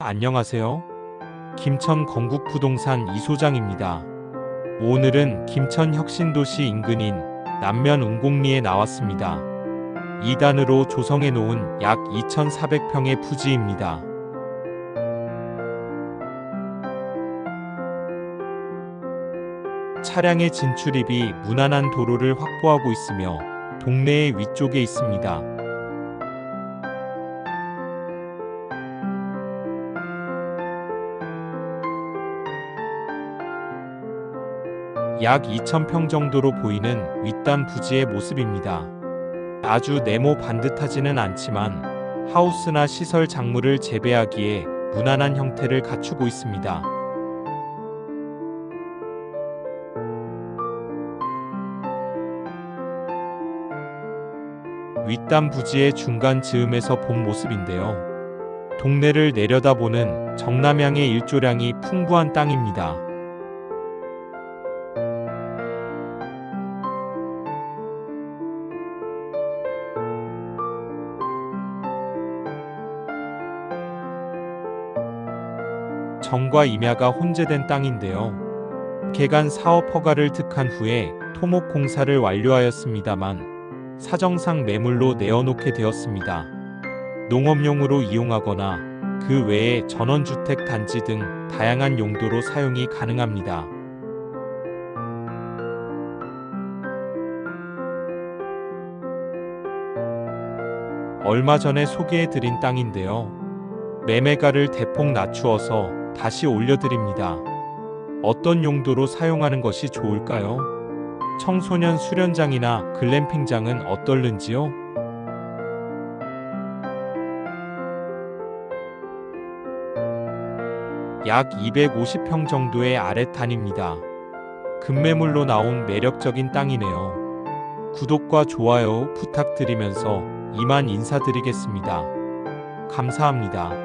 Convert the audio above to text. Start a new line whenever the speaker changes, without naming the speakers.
안녕하세요. 김천 건국부동산 이소장입니다. 오늘은 김천 혁신도시 인근인 남면 운곡리에 나왔습니다. 2단으로 조성해 놓은 약 2,400평의 부지입니다. 차량의 진출입이 무난한 도로를 확보하고 있으며 동네의 위쪽에 있습니다. 약 2,000평 정도로 보이는 윗단 부지의 모습입니다. 아주 네모 반듯하지는 않지만 하우스나 시설 작물을 재배하기에 무난한 형태를 갖추고 있습니다. 윗단 부지의 중간 즈음에서 본 모습인데요. 동네를 내려다보는 정남향의 일조량이 풍부한 땅입니다. 정과 임야가 혼재된 땅인데요. 개간 사업 허가를 득한 후에 토목 공사를 완료하였습니다만 사정상 매물로 내어놓게 되었습니다. 농업용으로 이용하거나 그 외에 전원주택 단지 등 다양한 용도로 사용이 가능합니다. 얼마 전에 소개해드린 땅인데요. 매매가를 대폭 낮추어서 다시 올려드립니다. 어떤 용도로 사용하는 것이 좋을까요? 청소년 수련장이나 글램핑장은 어떨는지요? 약 250평 정도의 아래탄입니다. 급매물로 나온 매력적인 땅이네요. 구독과 좋아요 부탁드리면서 이만 인사드리겠습니다. 감사합니다.